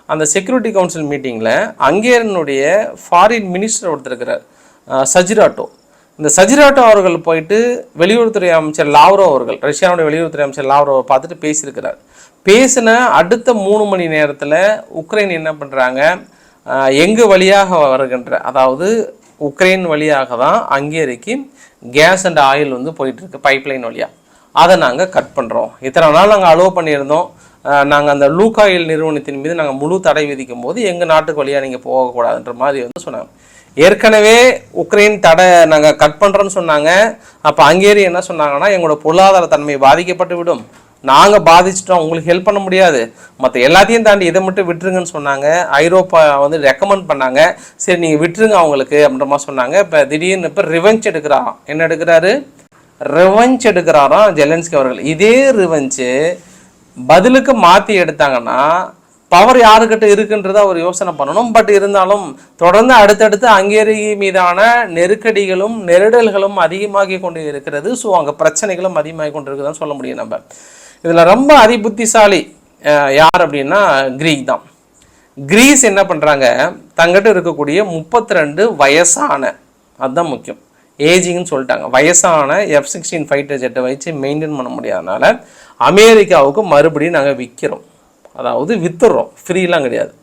அந்த செக்யூரிட்டி கவுன்சில் மீட்டிங்கில் அங்கேயனுடைய ஃபாரின் மினிஸ்டர் ஒருத்தர் இருக்கிறார். சஜிராட்டோ இந்த சஜிராட்டோ அவர்கள் போயிட்டு வெளியுறவுத்துறை அமைச்சர் லாவ்ரோ அவர்கள் ரஷ்யாவுடைய வெளியுறவுத்துறை அமைச்சர் லாவ்ரோவை பார்த்துட்டு பேசியிருக்கிறார். பேசின அடுத்த மூணு மணி நேரத்தில் உக்ரைன் என்ன பண்ணுறாங்க எங்கு வழியாக வருகின்ற அதாவது உக்ரைன் வழியாக தான் ஹங்கேரிக்கு கேஸ் அண்ட் ஆயில் வந்து போயிட்டுருக்கு பைப்லைன் வழியாக அதை நாங்கள் கட் பண்ணுறோம் இத்தனை நாள் நாங்கள் அலோவ் பண்ணியிருந்தோம். நாங்கள் அந்த லூகாயில் நிறுவனத்தின் மீது நாங்கள் முழு தடை விதிக்கும் போது எங்கள் நாட்டுக்கு வழியாக நீங்கள் போகக்கூடாதுன்ற மாதிரி வந்து சொன்னாங்க. ஏற்கனவே உக்ரைன் தடை நாங்கள் கட் பண்ணுறோன்னு சொன்னாங்க. அப்போ அங்கேரி என்ன சொன்னாங்கன்னா எங்களோட பொருளாதார தன்மை பாதிக்கப்பட்டு விடும். நாங்கள் பாதிச்சிட்டோம். உங்களுக்கு ஹெல்ப் பண்ண முடியாது. மற்ற எல்லாத்தையும் தாண்டி இதை மட்டும் விட்டுருங்கன்னு சொன்னாங்க. ஐரோப்பா வந்து ரெக்கமெண்ட் பண்ணாங்க. சரி நீங்கள் விட்டுருங்க அவங்களுக்கு அப்படின்ற மாதிரி சொன்னாங்க. இப்போ திடீர்னு இப்போ ரிவெஞ்ச் எடுக்கிறாராம். என்ன எடுக்கிறாரு? ரிவெஞ்ச் எடுக்கிறாராம் ஜெலன்ஸ்கி அவர்கள்? இதே ரிவெஞ்சு பதிலுக்கு மாற்றி எடுத்தாங்கன்னா பவர் யாருக்கிட்ட இருக்குன்றதை அவர் யோசனை பண்ணணும். பட் இருந்தாலும் தொடர்ந்து அடுத்தடுத்து அங்கேரி மீதான நெருக்கடிகளும் நெருடல்களும் அதிகமாகி கொண்டு இருக்கிறது. ஸோ அங்கே பிரச்சனைகளும் அதிகமாகி கொண்டு இருக்குதுன்னு சொல்ல முடியும் நம்ம. இதில் ரொம்ப அதிபுத்திசாலி யார் அப்படின்னா கிரீக் தான். கிரீஸ் என்ன பண்ணுறாங்க தங்கிட்ட இருக்கக்கூடிய முப்பத்தி ரெண்டு வயசான அதுதான் முக்கியம். ஏஜிங்னு சொல்லிட்டாங்க. வயசான எஃப் சிக்ஸ்டீன் ஃபைட்டர் ஜெட்டை வச்சு மெயின்டைன் பண்ண முடியாதனால அமெரிக்காவுக்கு மறுபடியும் நாங்கள் விற்கிறோம் அதாவது வித்துடுறோம். ஃப்ரீலாம் கிடையாது.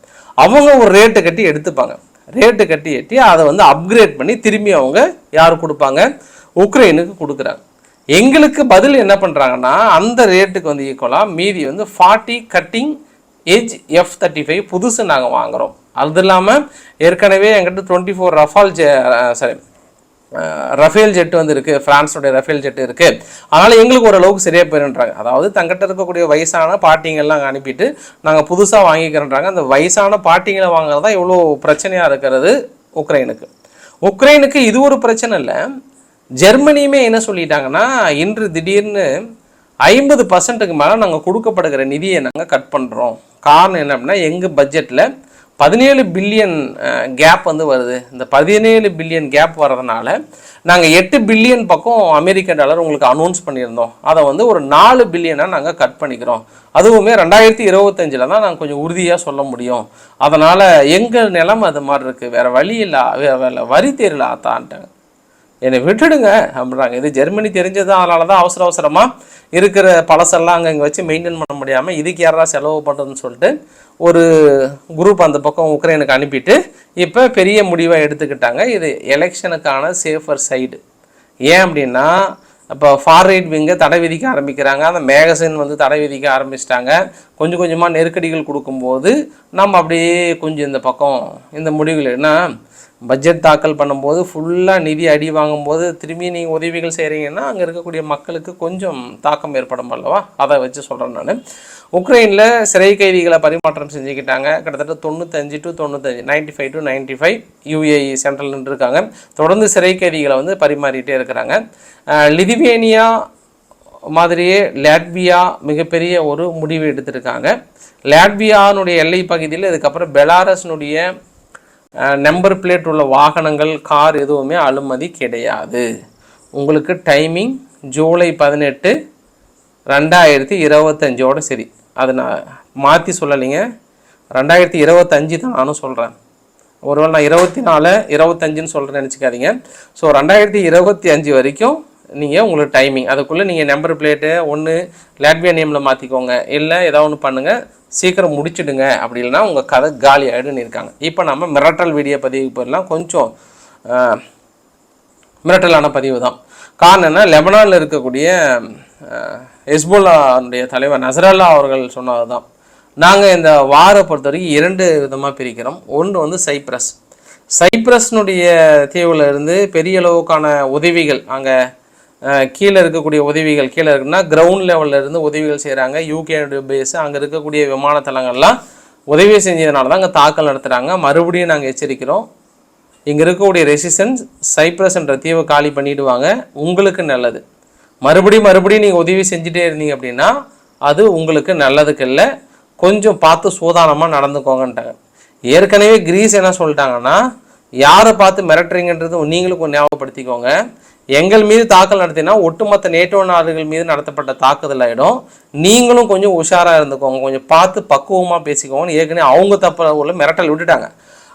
அவங்க ஒரு ரேட்டு கட்டி எடுத்துப்பாங்க. ரேட்டு கட்டி எட்டி அதை வந்து அப்கிரேட் பண்ணி திரும்பி அவங்க யார் கொடுப்பாங்க? உக்ரைனுக்கு கொடுக்குறாங்க. எங்களுக்கு பதில் என்ன பண்ணுறாங்கன்னா அந்த ரேட்டுக்கு வந்து ஈக்குவலாக மீதி வந்து forty cutting edge F thirty five புதுசு நாங்கள் வாங்குகிறோம் அது இல்லாமல் ஏற்கனவே எங்கிட்ட டுவெண்ட்டி ஃபோர் ரஃபால் ஜெ சாரி ரஃபேல் ஜெட் வந்து இருக்குது ஃப்ரான்ஸோடைய ரஃபேல் ஜெட் இருக்குது அதனால் எங்களுக்கு ஓரளவுக்கு சரியாக போயிருன்றாங்க. அதாவது தங்கிட்ட இருக்கக்கூடிய வயசான பாட்டிங்கெல்லாம் அனுப்பிட்டு நாங்கள் புதுசாக வாங்கிக்கிறோன்றாங்க. அந்த வயசான பாட்டிங்களை வாங்குறது தான் இவ்வளோ பிரச்சனையாக இருக்கிறது உக்ரைனுக்கு. உக்ரைனுக்கு இது ஒரு பிரச்சனை இல்லை. ஜெர்மனியுமே என்ன சொல்லிட்டாங்கன்னா இன்று திடீர்னு ஐம்பது பர்சன்ட்டுக்கு மேலே நாங்கள் கொடுக்கப்படுகிற நிதியை நாங்கள் கட் பண்ணுறோம் காரணம் என்ன அப்படின்னா எங்கள் பட்ஜெட்டில் பதினேழு பில்லியன் கேப் வந்து வருது. இந்த பதினேழு பில்லியன் கேப் வர்றதுனால நாங்கள் எட்டு பில்லியன் பக்கம் அமெரிக்க டாலர் உங்களுக்கு அனௌன்ஸ் பண்ணியிருந்தோம். அதை வந்து ஒரு நாலு பில்லியனாக நாங்கள் கட் பண்ணிக்கிறோம். அதுவுமே ரெண்டாயிரத்தி இருபத்தஞ்சில் தான் நாங்கள் கொஞ்சம் உறுதியாக சொல்ல முடியும். அதனால் எங்கள் நிலம் அது மாதிரி இருக்குது வேறு வழி இல்லை வே- வேற வரி தெரியல ஆத்தான்ட்டாங்க. என்னை விட்டுடுங்க அப்படின்றாங்க. இது ஜெர்மனி தெரிஞ்சது அதனால தான் அவசர அவசரமாக இருக்கிற பழசெல்லாம் அங்கே இங்கே வச்சு மெயின்டைன் பண்ண முடியாமல் இதுக்கு யாரா செலவு பண்ணுறதுன்னு சொல்லிட்டு ஒரு குரூப் அந்த பக்கம் உக்ரைனுக்கு அனுப்பிட்டு இப்போ பெரிய முடிவாக எடுத்துக்கிட்டாங்க. இது எலெக்ஷனுக்கான சேஃபர் சைடு ஏன் அப்படின்னா இப்போ ஃபார்ரைட் விங்கை தடை விதிக்க ஆரம்பிக்கிறாங்க. அந்த மேகசின் வந்து தடை விதிக்க ஆரம்பிச்சிட்டாங்க. கொஞ்சம் கொஞ்சமாக நெருக்கடிகள் கொடுக்கும்போது நம்ம அப்படியே கொஞ்சம் இந்த பக்கம் இந்த முடிவுகள் என்ன பட்ஜெட் தாக்கல் பண்ணும்போது ஃபுல்லாக நிதி அடி வாங்கும்போது திரும்பி நீங்கள் உதவிகள் செய்கிறீங்கன்னா அங்கே இருக்கக்கூடிய மக்களுக்கு கொஞ்சம் தாக்கம் ஏற்படும் அல்லவா? அதை வச்சு சொல்கிறேன் நான். உக்ரைனில் சிறை கைதிகளை பரிமாற்றம் செஞ்சுக்கிட்டாங்க. கிட்டத்தட்ட தொண்ணூத்தஞ்சு டு தொண்ணூத்தஞ்சு ninety five to ninety five UAE central இருக்காங்க தொடர்ந்து சிறை கைதிகளை வந்து பரிமாறிட்டே இருக்கிறாங்க. லிதுவேனியா மாதிரியே லாட்வியா மிகப்பெரிய ஒரு முடிவு எடுத்திருக்காங்க. லாட்வியானுடைய எல்லை பகுதியில் இதுக்கப்புறம் பெலாரஸ்னுடைய நம்பர் பிளேட் உள்ள வாகனங்கள் கார் எதுவுமே அனுமதி கிடையாது. உங்களுக்கு டைமிங் ஜூலை பதினெட்டு ரெண்டாயிரத்தி இருபத்தஞ்சோட சரி. அதை நான் மாற்றி சொல்லலைங்க. ரெண்டாயிரத்தி இருபத்தஞ்சி தான் நானும் சொல்கிறேன் ஒருவேளை நான் இருபத்தி நாலு இருபத்தஞ்சுன்னு சொல்கிறேன் நினச்சிக்காதீங்க. ஸோ ரெண்டாயிரத்தி இருபத்தி அஞ்சு வரைக்கும் நீங்கள் உங்களுக்கு டைமிங் அதுக்குள்ளே நீங்கள் நம்பர் பிளேட்டு ஒன்று லாட்வியா நேமில் மாற்றிக்கோங்க இல்லை ஏதாவது ஒன்று பண்ணுங்கள் சீக்கிரம் முடிச்சுடுங்க அப்படி இல்லைன்னா உங்கள் கதை காலி ஆகிடுன்னு இருக்காங்க. இப்போ நம்ம மிரட்டல் வீடியோ பதிவு போயிடலாம் கொஞ்சம் மிரட்டலான பதிவு தான். காரணம் என்ன? லெபனானில் இருக்கக்கூடிய அஹ், தலைவர் நசரல்லா அவர்கள் சொன்னது தான் நாங்கள் இந்த வாரை பொறுத்த வரைக்கும் இரண்டு விதமாக பிரிக்கிறோம். ஒன்று வந்து சைப்ரஸ். சைப்ரஸ்னுடைய தீவில் இருந்து பெரிய அளவுக்கான உதவிகள் அங்கே கீழே இருக்கக்கூடிய உதவிகள் கீழே இருக்குன்னா கிரவுண்ட் லெவல்ல இருந்து உதவிகள் செய்கிறாங்க யூகேனுடைய பேஸ் அங்கே இருக்கக்கூடிய விமான தளங்கள்லாம் உதவி செஞ்சதுனால தான் அங்கே தாக்கல் நடத்துகிறாங்க மறுபடியும் நாங்கள் எச்சரிக்கிறோம். இங்கே இருக்கக்கூடிய ரெசிஸ்டன்ஸ் சைப்ரஸ்ன்ற தீவை காலி பண்ணிவிடுவாங்க உங்களுக்கு நல்லது. மறுபடியும் மறுபடியும் நீங்கள் உதவி செஞ்சுட்டே இருந்தீங்க அப்படின்னா அது உங்களுக்கு நல்லதுக்கு இல்லை கொஞ்சம் பார்த்து சூதானமாக நடந்துக்கோங்கன்ட்டாங்க. ஏற்கனவே கிரீஸ் என்ன சொல்லிட்டாங்கன்னா யாரை பார்த்து மிரட்டுறீங்கன்றது நீங்களும் ஞாபகப்படுத்திக்கோங்க. எங்கள் மீது தாக்கல் நடத்தினா ஒட்டுமொத்த நேட்டோ நாடுகள் மீது நடத்தப்பட்ட தாக்குதல் ஆகிடும் நீங்களும் கொஞ்சம் உஷாராக இருந்துக்கோங்க. கொஞ்சம் பார்த்து பக்குவமாக பேசிக்கோங்கன்னு ஏற்கனவே அவங்க தப்பு உள்ள மிரட்டல் விட்டுட்டாங்க.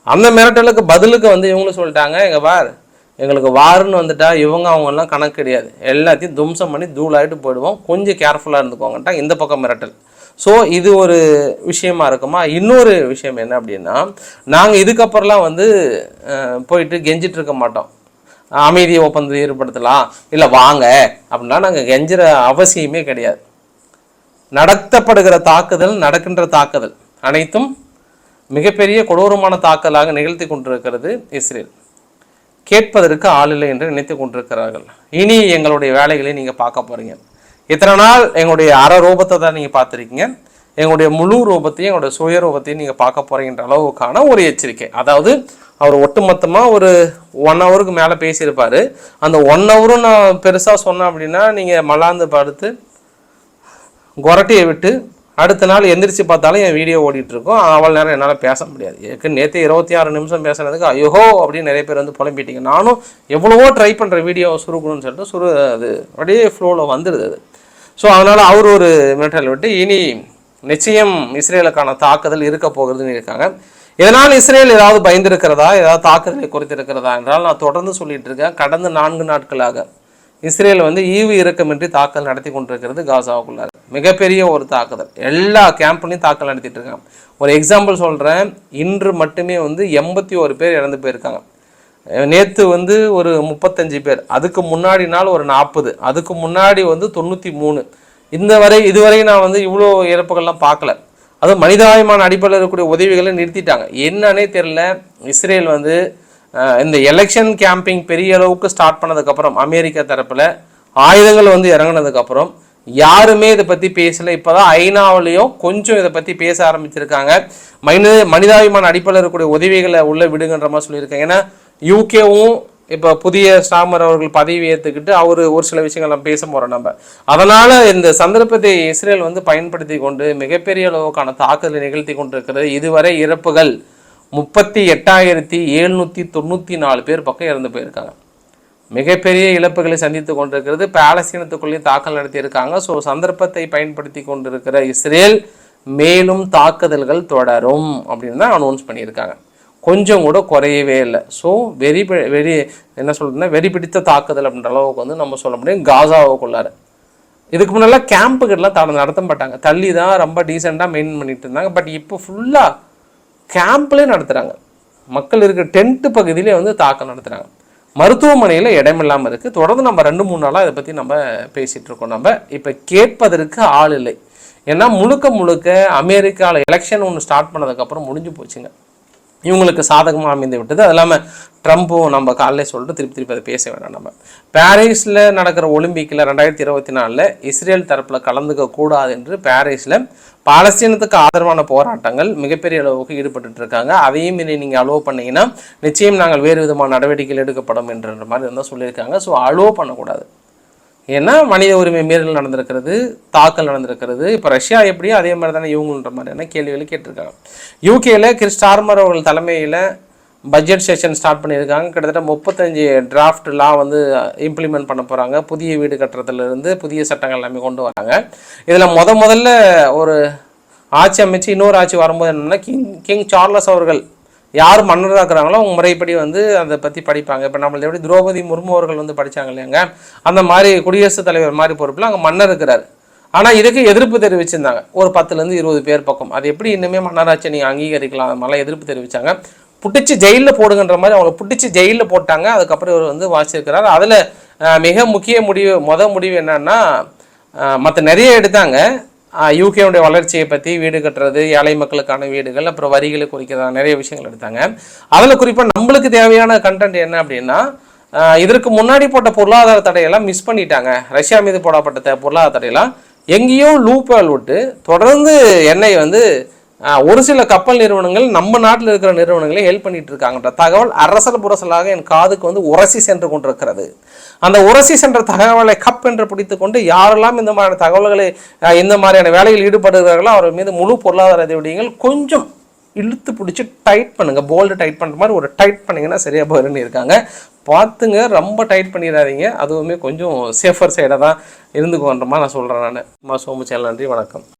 அந்த மிரட்டலுக்கு பதிலுக்கு வந்து இவங்களும் சொல்லிட்டாங்க எங்கள் பார் எங்களுக்கு வாருன்னு வந்துட்டா இவங்க அவங்கெல்லாம் கணக்கு கிடையாது. எல்லாத்தையும் தும்சம் பண்ணி தூளாயிட்டு போயிடுவோம். கொஞ்சம் கேர்ஃபுல்லாக இருந்துக்கோங்கட்டா இந்த பக்கம் மிரட்டல். ஸோ இது ஒரு விஷயமா இருக்குமா? இன்னொரு விஷயம் என்ன அப்படின்னா நாங்கள் இதுக்கப்புறம்லாம் வந்து போயிட்டு கெஞ்சிட்டு இருக்க மாட்டோம். அமைதி ஒப்பந்தத்தை ஏற்படுத்தலாம். இல்லை வாங்க அப்படின்னா நாங்கள் கெஞ்சுற அவசியமே கிடையாது. நடத்தப்படுகிற தாக்குதல் நடக்கின்ற தாக்குதல் அனைத்தும் மிகப்பெரிய கொடூரமான தாக்கலாக நிகழ்த்தி கொண்டிருக்கிறது இஸ்ரேல். கேட்பதற்கு ஆள் இல்லை என்று நினைத்து கொண்டிருக்கிறார்கள். இனி எங்களுடைய வேலைகளை நீங்கள் பார்க்க போகிறீங்க இத்தனை நாள் எங்களுடைய அற ரூபத்தை தான் நீங்கள் பார்த்துருக்கீங்க. எங்களுடைய முழு ரூபத்தையும் எங்களுடைய சுய ரூபத்தையும் நீங்கள் பார்க்க போகிறீங்கிற அளவுக்கான ஒரு எச்சரிக்கை. அதாவது அவர் ஒட்டுமொத்தமாக ஒரு ஒன் ஹவருக்கு மேலே பேசியிருப்பார். அந்த ஒன் ஹவரும் நான் பெருசாக சொன்னேன் அப்படின்னா நீங்கள் மலாந்து படுத்து கொரட்டியை விட்டு அடுத்த நாள் எந்திரிச்சு பார்த்தாலும் என் வீடியோ ஓடிட்டுருக்கும். அவ்வளோ நேரம் என்னால் பேச முடியாது. ஏற்கனவே நேற்று இருபத்தி ஆறு நிமிஷம் பேசுனதுக்கு ஐயோ அப்படின்னு நிறைய பேர் வந்து புலம்பிட்டீங்க. நானும் எவ்வளவோ ட்ரை பண்ணுற வீடியோ சுருக்கணும்னு சொல்லிட்டு சுரு அது அப்படியே ஃப்ளோவில் வந்துடுது அது. ஸோ அதனால் அவர் ஒரு மிரட்டல் விட்டு இனி நிச்சயம் இஸ்ரேலுக்கான தாக்குதல் இருக்க போகிறதுன்னு இருக்காங்க. இதனால் இஸ்ரேல் ஏதாவது பயந்திருக்கிறதா? ஏதாவது தாக்குதலை குறித்திருக்கிறதா? என்றால் நான் தொடர்ந்து சொல்லிட்டு இருக்கேன். கடந்த நான்கு நாட்களாக இஸ்ரேல் வந்து ஈவு இறக்கமின்றி தாக்கல் நடத்தி கொண்டிருக்கிறது காசாவுக்குள்ளார். மிகப்பெரிய ஒரு தாக்குதல். எல்லா கேம்ப்லையும் தாக்கல் நடத்திட்டு இருக்காங்க. ஒரு எக்ஸாம்பிள் சொல்கிறேன் இன்று மட்டுமே வந்து எண்பத்தி ஒரு பேர் இறந்து போயிருக்காங்க. நேற்று வந்து ஒரு முப்பத்தஞ்சு பேர். அதுக்கு முன்னாடி நாள் ஒரு நாற்பது அதுக்கு முன்னாடி வந்து தொண்ணூற்றி மூணு. இந்த வரை இதுவரை நான் வந்து இவ்வளோ இறப்புகள்லாம் பார்க்கல. அதுவும் மனிதாபிமான அடிப்படையில் இருக்கக்கூடிய உதவிகளை நிறுத்திட்டாங்க. என்னன்னே தெரில இஸ்ரேல் வந்து இந்த எலெக்ஷன் கேம்பிங் பெரிய அளவுக்கு ஸ்டார்ட் பண்ணதுக்கப்புறம் அமெரிக்கா தரப்பில் ஆயுதங்கள் வந்து இறங்குனதுக்கப்புறம் யாருமே இதை பற்றி பேசலை. இப்போ தான் ஐநாவிலையும் கொஞ்சம் இதை பற்றி பேச ஆரம்பிச்சிருக்காங்க. மனித மனிதாபிமான அடிப்படையில் இருக்கக்கூடிய உதவிகளை உள்ளே விடுங்கன்ற மாதிரி சொல்லியிருக்காங்க. ஏன்னா யூகேவும் இப்போ புதிய ஸ்டாமர் அவர்கள் பதவி ஏற்றுக்கிட்டு அவர் ஒரு சில விஷயங்கள் நம்ம பேச போகிறோம் நம்ம. அதனால் இந்த சந்தர்ப்பத்தை இஸ்ரேல் வந்து பயன்படுத்தி கொண்டு மிகப்பெரிய அளவுக்கான தாக்குதலை நிகழ்த்தி கொண்டிருக்கிறது. இதுவரை இறப்புகள் முப்பத்தி எட்டாயிரத்தி எழுநூற்றி தொண்ணூற்றி நாலு பேர் பக்கம் இறந்து போயிருக்காங்க. மிகப்பெரிய இழப்புகளை சந்தித்து கொண்டிருக்கிறது. பாலஸ்தீனத்துக்குள்ளேயும் தாக்கல் நடத்தியிருக்காங்க. ஸோ சந்தர்ப்பத்தை பயன்படுத்தி கொண்டிருக்கிற இஸ்ரேல் மேலும் தாக்குதல்கள் தொடரும் அப்படின்னு தான் அனௌன்ஸ் பண்ணியிருக்காங்க. கொஞ்சம் கூட குறையவே இல்லை. ஸோ வெறி வெறி என்ன சொல்கிறதுனா வெறி பிடித்த தாக்குதல் அப்படின்ற அளவுக்கு வந்து நம்ம சொல்ல முடியும். காசாவுக்குள்ளார. இதுக்கு முன்னெல்லாம் கேம்புகள்லாம் தட நடத்த மாட்டாங்க. தள்ளி தான் ரொம்ப டீசெண்டாக மெயின் பண்ணிட்டு இருந்தாங்க. பட் இப்போ ஃபுல்லாக கேம்ப்லேயே நடத்துகிறாங்க மக்கள் இருக்கிற டென்ட்டு பகுதியிலே வந்து தாக்கம் நடத்துகிறாங்க மருத்துவமனையில் இடமில்லாமல் இருக்குது தொடர்ந்து நம்ம ரெண்டு மூணு நாளாக இதை பற்றி நம்ம பேசிகிட்டு இருக்கோம். நம்ம இப்போ கேட்பதற்கு ஆள் இல்லை. ஏன்னா முழுக்க முழுக்க அமெரிக்காவில் எலெக்ஷன் ஒன்று ஸ்டார்ட் பண்ணதுக்கப்புறம் முடிஞ்சு போச்சுங்க. இவங்களுக்கு சாதகமாக அமைந்து விட்டது. அது இல்லாமல் ட்ரம்ப்பும் நம்ம காலையில சொல்லிட்டு திருப்பி திருப்பி அதை பேச வேண்டாம் நம்ம. பாரிஸில் நடக்கிற ஒலிம்பிக்கில் ரெண்டாயிரத்தி இருபத்தி நாலில் இஸ்ரேல் தரப்பில் கலந்துக்க கூடாது என்று பாரிஸில் பாலஸ்தீனத்துக்கு ஆதரவான போராட்டங்கள் மிகப்பெரிய அளவுக்கு ஈடுபட்டு இருக்காங்க. அதையும் இனி நீங்கள் அலோவ் பண்ணீங்கன்னா நிச்சயம் நாங்கள் வேறு விதமான நடவடிக்கைகள் எடுக்கப்படும் என்ற மாதிரி தான் சொல்லியிருக்காங்க. ஸோ அலோவ் பண்ணக்கூடாது. ஏன்னா மனித உரிமை மீறல் நடந்திருக்கிறது தாக்கல் நடந்திருக்கிறது. இப்போ ரஷ்யா எப்படியோ அதே மாதிரி தானே இவங்கன்ற மாதிரியான கேள்விகளை கேட்டிருக்காங்க. யூகேல கிறிஸ்டார்மர் அவர்கள் தலைமையில் பட்ஜெட் செஷன் ஸ்டார்ட் பண்ணியிருக்காங்க. கிட்டத்தட்ட முப்பத்தஞ்சு டிராஃப்ட் லா வந்து இம்ப்ளிமெண்ட் பண்ண போகிறாங்க புதிய வீடு கட்டுறதுலேருந்து புதிய சட்டங்கள் எல்லாமே கொண்டு வராங்க. இதில் முத முதல்ல ஒரு ஆட்சி அமைச்சு இன்னொரு ஆட்சி வரும்போது என்னென்னா கிங் கிங் சார்லஸ் அவர்கள் யார் மன்னராக இருக்கிறாங்களோ அவங்க முறைப்படி வந்து அதை பற்றி படிப்பாங்க. இப்போ நம்மளது எப்படி திரௌபதி முர்மு அவர்கள் வந்து படித்தாங்க இல்லையாங்க? அந்த மாதிரி குடியரசுத் தலைவர் மாதிரி பொறுப்பில் அங்கே மன்னர் இருக்கிறார். ஆனால் இதுக்கு எதிர்ப்பு தெரிவிச்சிருந்தாங்க. ஒரு பத்துலேருந்து இருபது பேர் பக்கம். அது எப்படி இன்னுமே மன்னராட்சி நீங்கள் அங்கீகரிக்கலாம்? அதனால எதிர்ப்பு தெரிவித்தாங்க பிடிச்சி ஜெயிலில் போடுங்கன்ற மாதிரி அவங்களை பிடிச்சி ஜெயிலில் போட்டாங்க. அதுக்கப்புறம் இவர் வந்து வாசிச்சிருக்கிறார் அதில் மிக முக்கிய முடிவு மொதல் முடிவு என்னன்னா மற்ற நிறைய எடுத்தாங்க. யூகேவுடைய வளர்ச்சியை பற்றி வீடு கட்டுறது ஏழை மக்களுக்கான வீடுகள் அப்புறம் வரிகளை குறிக்கிறதா நிறைய விஷயங்கள் எடுத்தாங்க. அதில் குறிப்பாக நம்மளுக்கு தேவையான கண்டென்ட் என்ன அப்படின்னா இதற்கு முன்னாடி போட்ட பொருளாதார தடையெல்லாம் மிஸ் பண்ணிட்டாங்க. ரஷ்யா மீது போடப்பட்ட பொருளாதார தடையெல்லாம் எங்கேயோ லூப்பால் விட்டு தொடர்ந்து எண்ணெய் வந்து ஒரு சில கப்பல் நிறுவனங்கள் நம்ம நாட்டில் இருக்கிற நிறுவனங்களே ஹெல்ப் பண்ணிட்டு இருக்காங்கன்ற தகவல் அரசல் புரசலாக என் காதுக்கு வந்து உரசி சென்று கொண்டிருக்கிறது. அந்த உரசி சென்ற தகவலை கப் என்று பிடித்துக்கொண்டு யாரெல்லாம் இந்த மாதிரியான தகவல்களை இந்த மாதிரியான வேலையில் ஈடுபடுகிறார்களோ அவர் மீது முழு பொருளாதார விடியங்கள் கொஞ்சம் இழுத்து பிடிச்சி டைட் பண்ணுங்க. போல்டு டைட் பண்ணுற மாதிரி ஒரு டைட் பண்ணிங்கன்னா சரியாக போயிருன்னு இருக்காங்க. பார்த்துங்க ரொம்ப டைட் பண்ணிடாதீங்க. அதுவுமே கொஞ்சம் சேஃபர் சைடாக தான் இருந்துக்கோன்ற மாதிரி நான் சொல்கிறேன் நான். சோமு சேனல் நன்றி வணக்கம்.